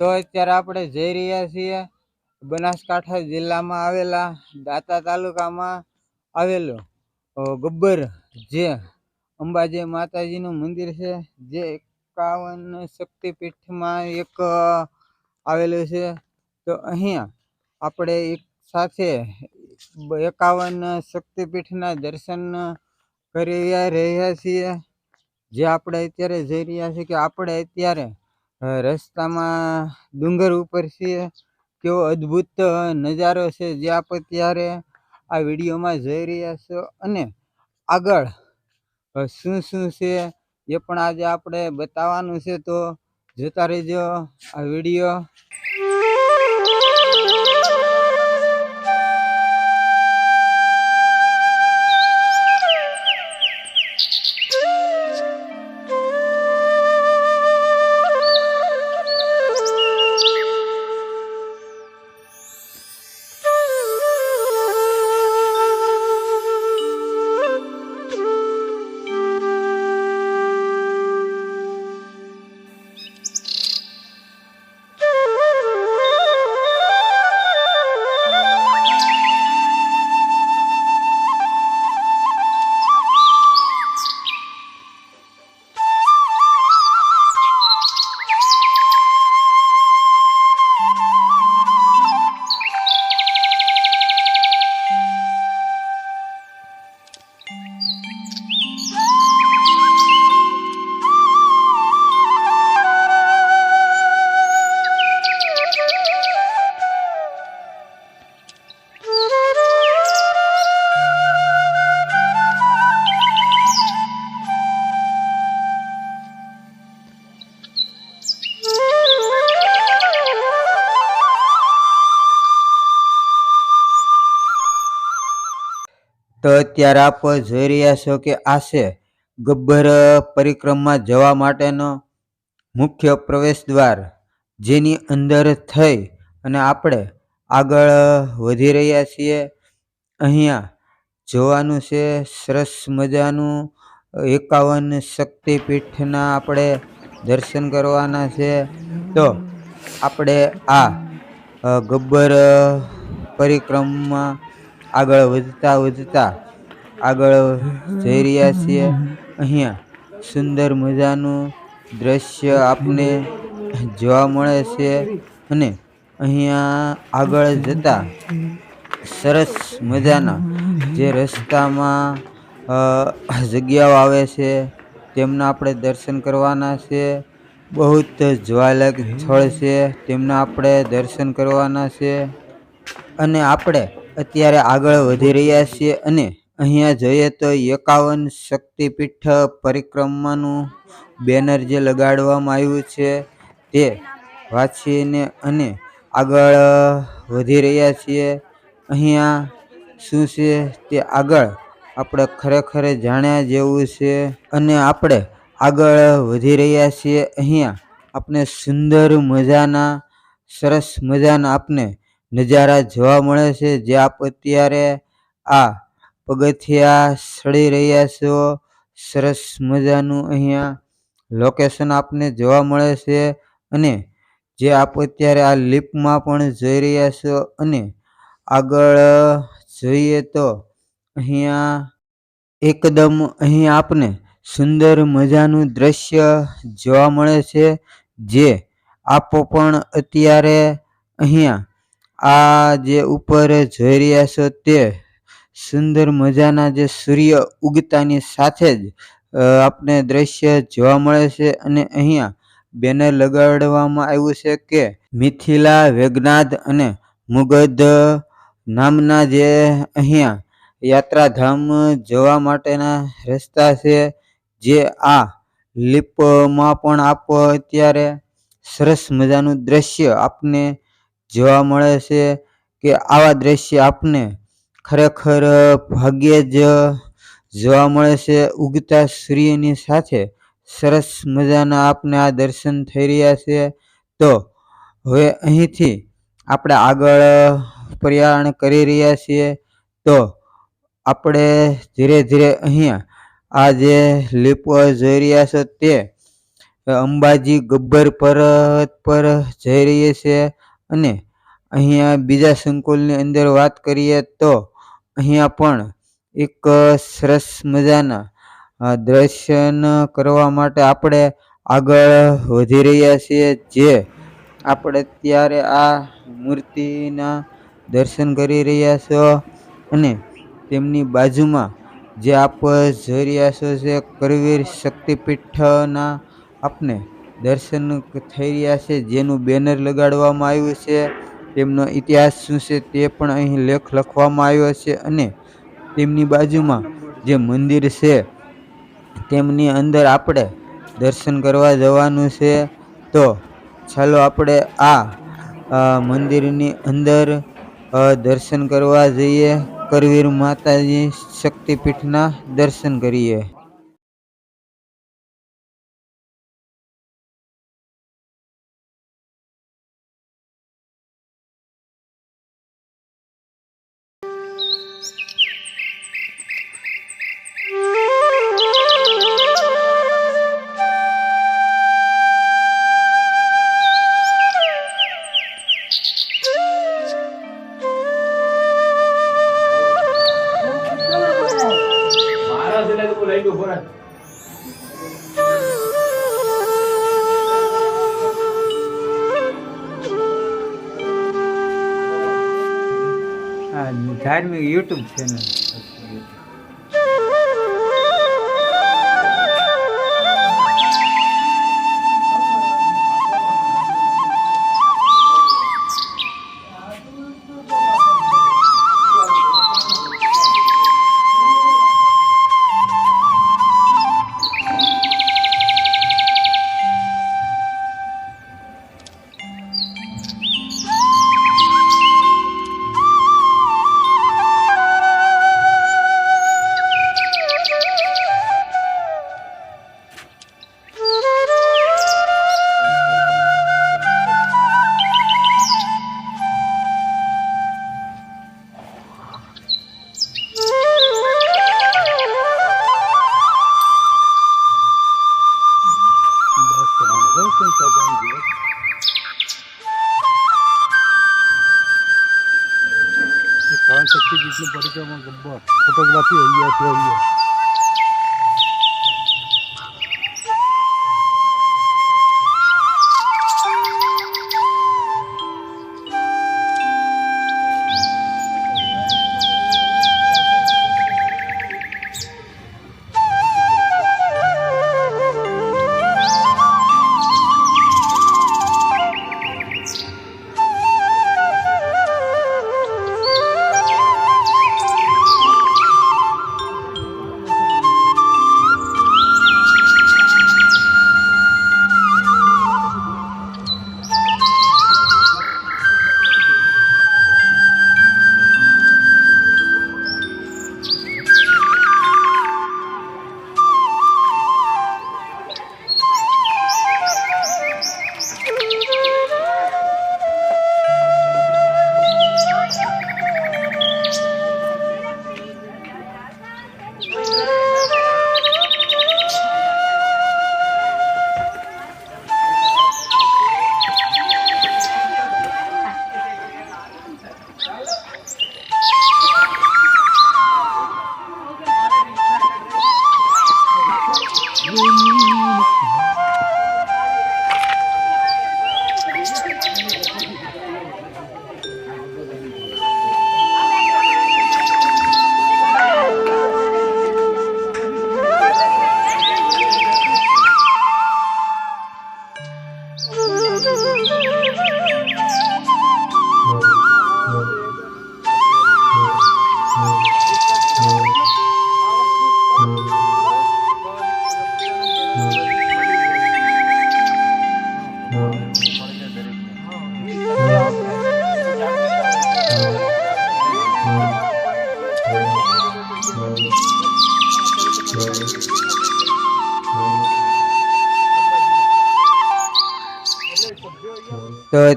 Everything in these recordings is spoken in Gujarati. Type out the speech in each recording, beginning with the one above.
તો અત્યારે આપણે જઈ રહ્યા છીએ બનાસકાંઠા જિલ્લામાં આવેલા દાતા તાલુકામાં આવેલું ગબ્બર, જે અંબાજી માતાજીનું મંદિર છે, જે એકાવન શક્તિપીઠમાં એક આવેલું છે. તો અહીંયા આપણે એક સાથે એકાવન શક્તિપીઠના દર્શન કરી રહ્યા છીએ. જે આપણે અત્યારે જઈ રહ્યા છીએ કે આપણે અત્યારે રસ્તામાં ડુંગર ઉપર છીએ કેવો અદ્ભુત નજારો છે જે આપ અત્યારે આ વિડીયોમાં જોઈ રહ્યા છો. અને આગળ શું શું છે એ પણ આજે આપણે બતાવવાનું છે. તો જોતા રહેજો આ વીડિયો. તો અત્યારે આપ જોઈ રહ્યા છો કે આ છે ગબ્બર પરિક્રમા જવા માટેનો મુખ્ય પ્રવેશ દ્વાર, જેની અંદર થઈ અને આપણે આગળ વધી રહ્યા છીએ. અહીંયા જોવાનું છે સરસ મજાનું એકાવન શક્તિપીઠના આપણે દર્શન કરવાના છે. તો આપણે આ ગબ્બર પરિક્રમા આગળ વધતા વધતા આગળ જઈ રહ્યા છીએ. અહીંયા સુંદર મજાનું દ્રશ્ય આપને જોવા મળે છે અને અહીંયા આગળ જતા સરસ મજાના જે રસ્તામાં જગ્યાઓ આવે છે, તેમના આપણે દર્શન કરવાના છે. બહુ જ જ્વાલક સ્થળ છે, તેમના આપણે દર્શન કરવાના છે. અને આપણે અત્યારે આગળ વધી રહ્યા છીએ અને અહીંયા જોઈએ તો એકાવન શક્તિપીઠ પરિક્રમાનું બેનર જે લગાડવામાં આવ્યું છે તે વાંચીને અને આગળ વધી રહ્યા છીએ. અહીંયા શું છે તે આગળ આપણે ખરેખર જાણ્યા જેવું છે અને આપણે આગળ વધી રહ્યા છીએ. અહીંયા આપણે સુંદર મજાના, સરસ મજાના આપને નજારા જોવા મળે છે, જે આપ અત્યારે આ પગથિયા ચડી રહ્યા છો. સરસ મજાનું અહીંયા લોકેશન આપને જોવા મળે છે અને જે આપ અત્યારે આ લિપમાં પણ જોઈ રહ્યા છો અને આગળ જોઈએ તો અહીંયા એકદમ અહીં આપને સુંદર મજાનું દ્રશ્ય જોવા મળે છે, જે આપો પણ અત્યારે અહીંયા આ જે ઉપર જોઈ રહ્યા છો તે સુંદર મજાના જે સૂર્ય ઉગતાની સાથે જ આપને દ્રશ્ય જોવા મળે છે અને અહીંયા બેનર લગાડવામાં આવ્યું છે કે મિથિલા વેગનાથ અને મુગધ નામના જે અહીંયા યાત્રાધામ જવા માટેના રસ્તા છે, જે આ લીપમાં પણ આપ અત્યારે સરસ મજાનું દ્રશ્ય આપને જોવા મળે છે કે આવા દ્રશ્ય આપને ખરેખર ભાગ્યે જ જોવા મળે છે. ઉગતા સૂર્યની સાથે સરસ મજાના આપને આ દર્શન થઈ રહ્યા છે. તો હવે અહીંથી આપણે આગળ પ્રયાણ કરી રહ્યા છીએ. તો આપણે ધીરે ધીરે અહીંયા આ જે લીપો જોઈ રહ્યા છે તે અંબાજી ગબ્બર પર્વત પર જઈ રહીએ છીએ અને અહીંયા બીજા સંકુલની અંદર વાત કરીએ તો અહીંયા પણ એક સરસ મજાના દર્શન કરવા માટે આપણે આગળ વધી રહ્યા છીએ, જે આપણે અત્યારે આ મૂર્તિના દર્શન કરી રહ્યા છો અને તેમની બાજુમાં જે આપ જોઈ રહ્યા છો છે કરવીર શક્તિપીઠના આપને દર્શન થઈ રહ્યા છે, જેનું બેનર લગાડવામાં આવ્યું છે, તેમનો ઇતિહાસ શું છે તે પણ અહીં લેખ લખવામાં આવ્યો છે અને તેમની બાજુમાં જે મંદિર છે, તેમની અંદર આપણે દર્શન કરવા જવાનું છે. તો ચાલો આપણે આ મંદિરની અંદર દર્શન કરવા જઈએ. કરવીર માતાજી શક્તિપીઠના દર્શન કરીએ. યુટ્યુબ ચેનલ 不要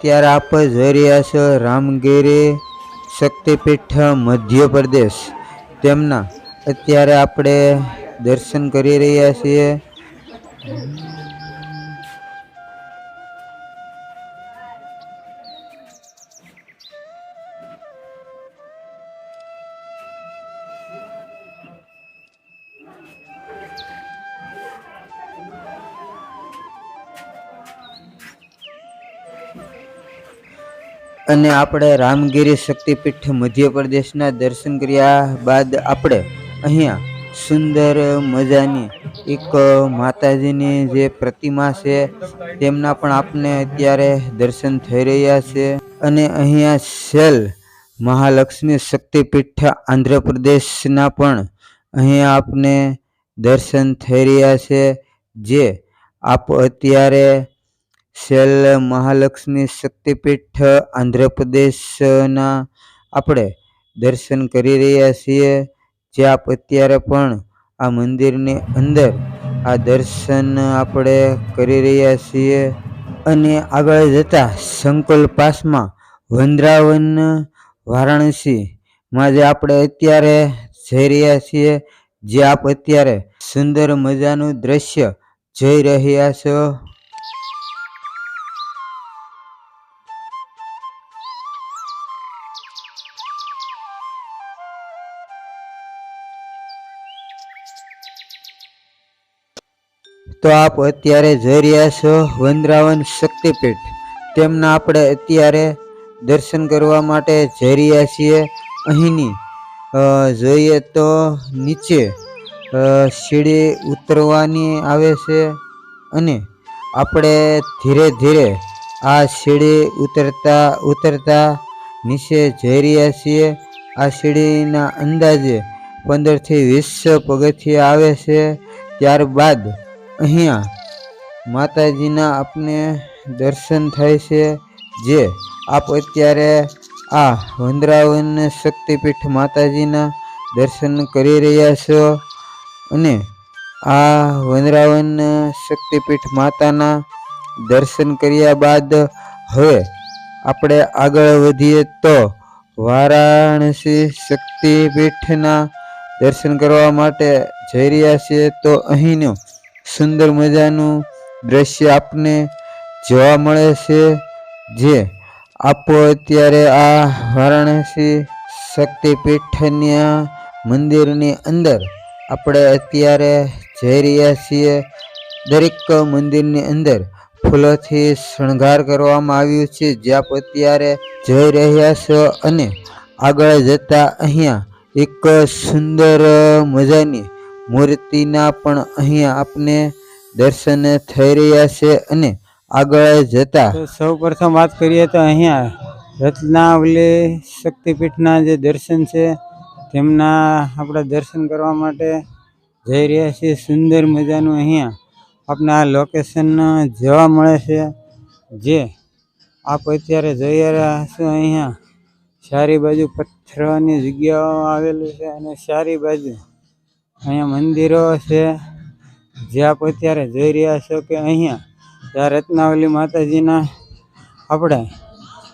અત્યારે આપ જોઈ રહ્યા છો રામગીરી શક્તિપીઠ મધ્યપ્રદેશ. તેમના અત્યારે આપણે દર્શન કરી રહ્યા છીએ. અને આપણે રામગીરી શક્તિપીઠ મધ્યપ્રદેશના દર્શન કર્યા બાદ આપણે અહીંયા સુંદર મજાની એક માતાજીની જે પ્રતિમા છે, તેમના પણ આપને અત્યારે દર્શન થઈ રહ્યા છે. અને અહીંયા શેલ મહાલક્ષ્મી શક્તિપીઠ આંધ્રપ્રદેશના પણ અહીંયા આપને દર્શન થઈ રહ્યા છે, જે આપ અત્યારે શેલ મહાલક્ષ્મી શક્તિપીઠ આંધ્રપ્રદેશના આપણે દર્શન કરી રહ્યા છીએ. જ્યાં અત્યારે પણ આ મંદિરની અંદર આ દર્શન આપણે કરી રહ્યા છીએ. અને આગળ જતા સંકુલ પાસમાં વંદ્રાવન વારાણસીમાં જે આપણે અત્યારે જઈ રહ્યા છીએ, જે આપ અત્યારે સુંદર મજાનું દ્રશ્ય જોઈ રહ્યા છો. તો આપ અત્યારે જોઈ રહ્યા છો વંદ્રાવન શક્તિપીઠ. તેમના આપણે અત્યારે દર્શન કરવા માટે જઈ રહ્યા છીએ. અહીંની જોઈએ તો નીચે સીડી ઉતરવાની આવે છે અને આપણે ધીરે ધીરે આ સીડી ઉતરતા ઉતરતા નીચે જઈ રહ્યા છીએ. આ સીડીના અંદાજે પંદરથી વીસ પગથિયા આવે છે. ત્યારબાદ અહીંયા માતાજીના આપને દર્શન થાય છે, જે આપ અત્યારે આ વંદ્રાવન શક્તિપીઠ માતાજીના દર્શન કરી રહ્યા છો અને આ વંદ્રાવન શક્તિપીઠ માતાના દર્શન કર્યા બાદ હવે આપણે આગળ વધીએ તો વારાણસી શક્તિપીઠના દર્શન કરવા માટે જઈ રહ્યા છીએ. તો અહીંનું સુંદર મજાનું દ્રશ્ય આપને જોવા મળે છે, જે આપો અત્યારે આ વારાણસી શક્તિપીઠના મંદિરની અંદર આપણે અત્યારે જઈ રહ્યા છીએ. દરેક મંદિરની અંદર ફૂલોથી શણગાર કરવામાં આવ્યું છે, જે આપ અત્યારે જઈ રહ્યા છો અને આગળ જતા અહીંયા એક સુંદર મજાની મૂર્તિના પણ અહીંયા આપને દર્શન થઈ રહ્યા છે અને આગળ જતા સૌ પ્રથમ વાત કરીએ તો અહીંયા રત્નાવલી શક્તિપીઠના જે દર્શન છે, તેમના આપણા દર્શન કરવા માટે જઈ રહ્યા છીએ. સુંદર મજાનું અહીંયા આપણે આ લોકેશન જોવા મળે છે, જે આપ અત્યારે જોઈ રહ્યા છો અહીંયા. ચારે બાજુ પથ્થરની જગ્યાઓ આવેલી છે અને ચારે બાજુ અહીંયા મંદિરો છે. જે આપ અત્યારે જોઈ રહ્યા છો કે અહીંયા ત્યાં રત્નાવલી માતાજીના આપણે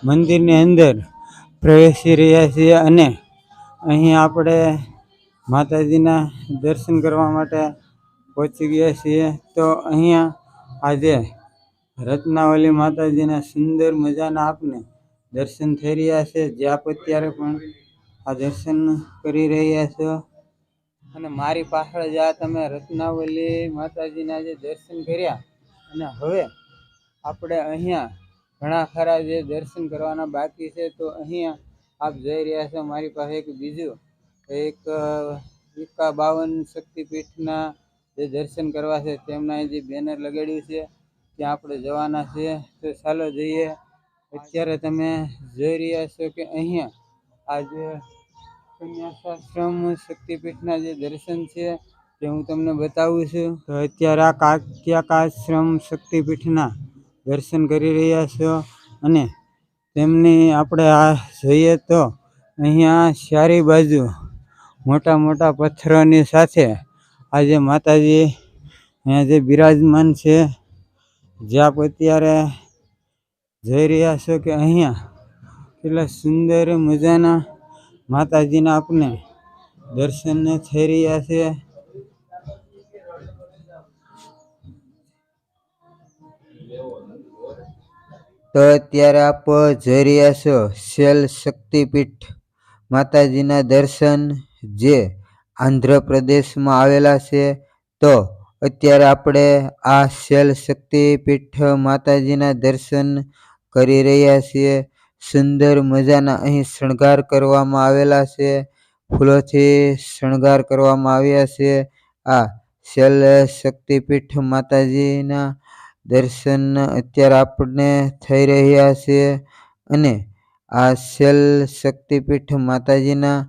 મંદિરની અંદર પ્રવેશી રહ્યા છીએ અને અહીં આપણે માતાજીના દર્શન કરવા માટે પહોંચી ગયા છીએ. તો અહીંયા આજે રત્નાવલી માતાજીના સુંદર મજાના આપને દર્શન થઈ રહ્યા છે. જે આપ અત્યારે પણ આ દર્શન કરી રહ્યા છો. અને મારી પાછળ જ આ તમે રત્નાવલી માતાજીના જે દર્શન કર્યા અને હવે આપણે અહીંયા ઘણા ખરા જે દર્શન કરવાના બાકી છે, તો અહીંયા આપ જઈ રહ્યા છો મારી પાસે એક બીજું એક એકા બાવન શક્તિપીઠના જે દર્શન કરવા છે, તેમના જે બેનર લગાડ્યું છે, ત્યાં આપણે જવાના છે. તો ચાલો જઈએ. અત્યારે તમે જોઈ રહ્યા છો કે અહીંયા આજે કન્યાશાશ્રમ શક્તિપીઠના જે દર્શન છે તે હું તમને બતાવું છું, તો અત્યારે આ કાત્યાકાશ્રમ શક્તિપીઠના દર્શન કરી રહ્યા છો. અને તેમની આપણે આ જોઈએ તો અહીંયા ચારે બાજુ મોટા મોટા પથ્થરોની સાથે આજે માતાજી અહીંયા જે બિરાજમાન છે, જે આપ અત્યારે જોઈ રહ્યા છો કે અહીંયા કેટલા સુંદર મજાના માતાજીના આપને દર્શન થઈ રહ્યા છે. તો અત્યારે આપ જોઈ રહ્યા છો, શેલ શક્તિપીઠ માતાજીના દર્શન જે આંધ્રપ્રદેશમાં આવેલા છે. તો અત્યારે આપણે આ શેલ શક્તિપીઠ માતાજીના દર્શન કરી રહ્યા છીએ. સુંદર મજાના અહીં શણગાર કરવામાં આવેલા છે. ફૂલોથી શણગાર કરવામાં આવ્યા છે. આ શૈલ શક્તિપીઠ માતાજીના દર્શન અત્યારે આપણને થઈ રહ્યા છે અને આ શૈલ શક્તિપીઠ માતાજીના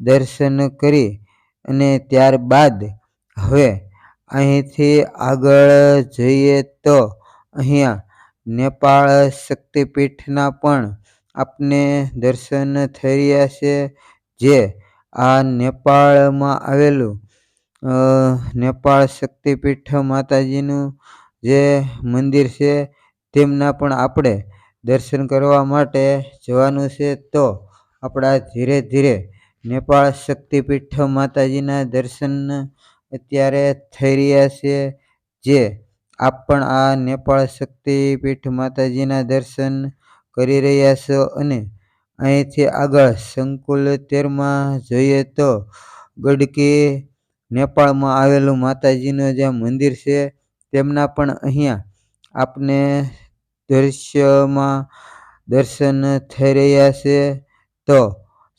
દર્શન કરી અને ત્યારબાદ હવે અહીંથી આગળ જઈએ તો અહીંયા નેપાળ શક્તિપીઠના પણ આપને દર્શન થઈ રહ્યા છે, જે આ નેપાળમાં આવેલું નેપાળ શક્તિપીઠ માતાજીનું જે મંદિર છે, તેમના પણ આપણે દર્શન કરવા માટે જવાનું છે. તો આપણા ધીરે ધીરે નેપાળ શક્તિપીઠ માતાજીના દર્શન અત્યારે થઈ રહ્યા છે, જે આપ પણ આ નેપાળ શક્તિપીઠ માતાજીના દર્શન કરી રહ્યા છો અને અહીંથી આગળ સંકુલ તેરમાં જોઈએ તો ગડકી નેપાળમાં આવેલું માતાજીનું જે મંદિર છે, તેમના પણ અહીંયા આપને દૃશ્યમાં દર્શન થઈ રહ્યા છે. તો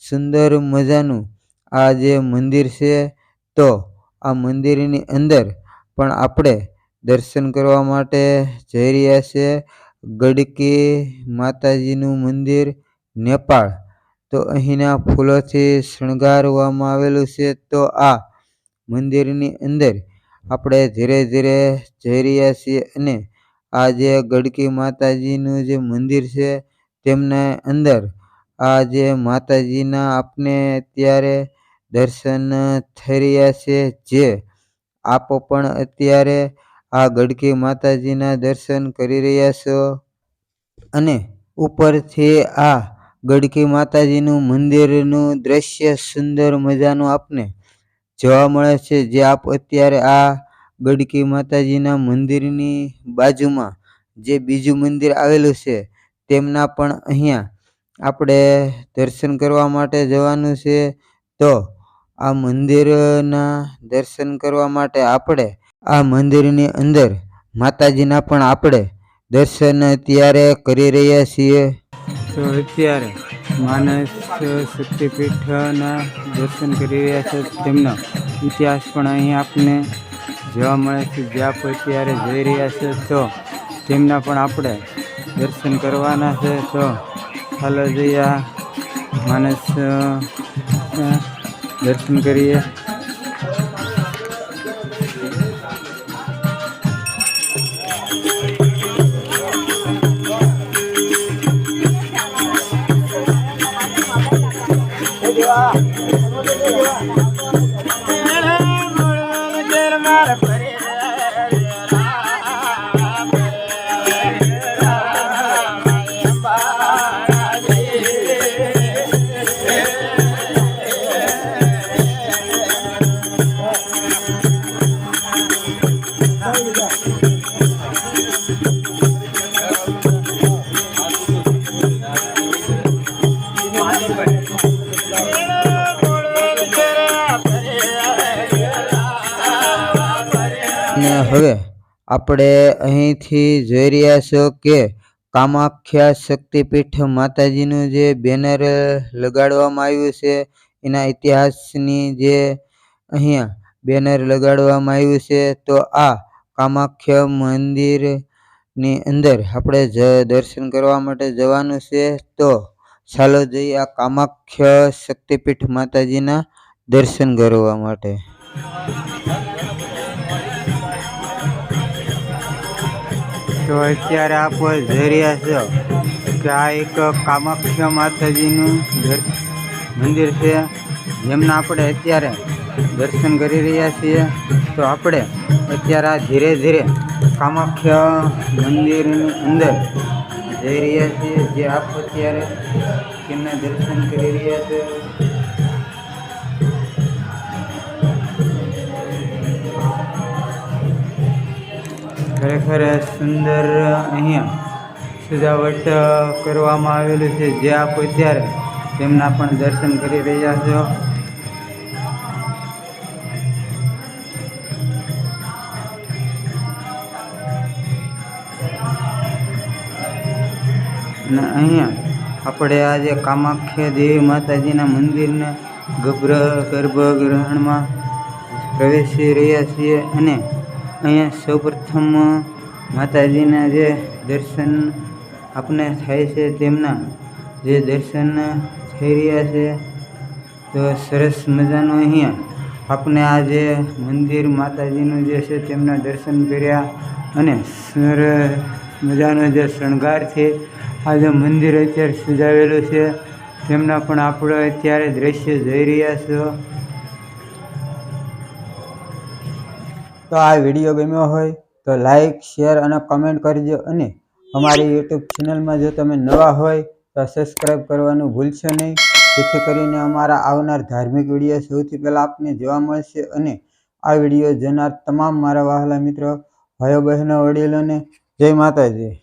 સુંદર મજાનું આ જે મંદિર છે, તો આ મંદિરની અંદર પણ આપણે દર્શન કરવા માટે જઈ રહ્યા છે. ગડકી માતાજીનું મંદિર, નેપાળ. તો અહીંના ફૂલોથી શણગારવામાં આવેલું છે. તો આ મંદિરની અંદર આપણે ધીરે ધીરે જઈ રહ્યા છીએ અને આ જે ગડકી માતાજીનું જે મંદિર છે, તેમના અંદર આ જે માતાજીના આપને અત્યારે દર્શન થઈ રહ્યા છે, જે આપ પણ અત્યારે આ ગડકી માતાજીના દર્શન કરી રહ્યા છો? અને ઉપરથી આ ગડકી માતાજીનું મંદિરનું દ્રશ્ય સુંદર મજાનું આપને જોવા મળે છે જે આપ અત્યારે આ ગડકી માતાજીના મંદિરની બાજુમાં જે બીજું મંદિર આવેલું છે, તેમના પણ અહીંયા આપણે દર્શન કરવા માટે જવાનું છે. તો આ મંદિરના દર્શન કરવા માટે આપણે આ મંદિરની અંદર માતાજીના પણ આપણે દર્શન અત્યારે કરી રહ્યા છીએ. તો અત્યારે માનસ શક્તિપીઠના દર્શન કરી રહ્યા છે. તેમનો ઇતિહાસ પણ અહીં આપને જોવા મળે છે. જ્યાં પણ અત્યારે જઈ રહ્યા છે, તો તેમના પણ આપણે દર્શન કરવાના છે. તો ચાલો જઈએ માનસ દર્શન કરીએ. આપણે અહીંથી જોઈ રહ્યા છો કે કામાખ્યા શક્તિપીઠ માતાજીનું જે બેનર લગાડવામાં આવ્યું છે, એના ઇતિહાસની જે અહીંયા બેનર લગાડવામાં આવ્યું છે, તો આ કામાખ્ય મંદિરની અંદર આપણે જ દર્શન કરવા માટે જવાનું છે, તો ચાલો જઈએ આ કામાખ્ય શક્તિપીઠ માતાજીના દર્શન કરવા માટે. તો અત્યારે આપ જઈ રહ્યા છો કે આ એક કામાખ્યા માતાજીનું દર- મંદિર છે. જેમના આપણે અત્યારે દર્શન કરી રહ્યા છીએ. તો આપણે અત્યારે આ ધીરે ધીરે કામાખ્યા મંદિરની અંદર જઈ રહ્યા છીએ. જે આપ અત્યારે તેમના દર્શન કરી રહ્યા છે. ખરેખર સુંદર અહીંયા સજાવટ કરવામાં આવેલું છે. જે આપ અત્યારે તેમના પણ દર્શન કરી રહ્યા છો. અને અહીંયા આપણે આજે કામાખ્યા દેવી માતાજીના મંદિરના ગર્ભ ગર્ભગૃહમાં પ્રવેશી રહ્યા છીએ અને અહીંયા સૌપ્રથમ માતાજીના જે દર્શન આપણે થાય છે તેમના જે દર્શન થઈ રહ્યા છે, તો સરસ મજાનું અહીંયા આપણે આ જે મંદિર માતાજીનું જે છે તેમના દર્શન કર્યા અને સરસ મજાનો જે શણગાર છે, આ જે મંદિર અત્યારે સજાવેલું છે, તેમના પણ આપણે અત્યારે દ્રશ્ય જોઈ રહ્યા છો. તો આ વીડિયો ગમ્યો હોય તો લાઈક શેર અને કમેન્ટ કરજો અને અમારી યુટ્યુબ ચેનલમાં જો તમે નવા હોય તો સબસ્ક્રાઈબ કરવાનું ભૂલશો નહીં. જેથી કરીને અમારા આવનાર ધાર્મિક વીડિયો સૌથી પહેલાં આપને જોવા મળશે અને આ વીડિયો જોનાર તમામ મારા વહાલા મિત્રો, ભાઈઓ, બહેનો, વડીલોને જય માતાજી.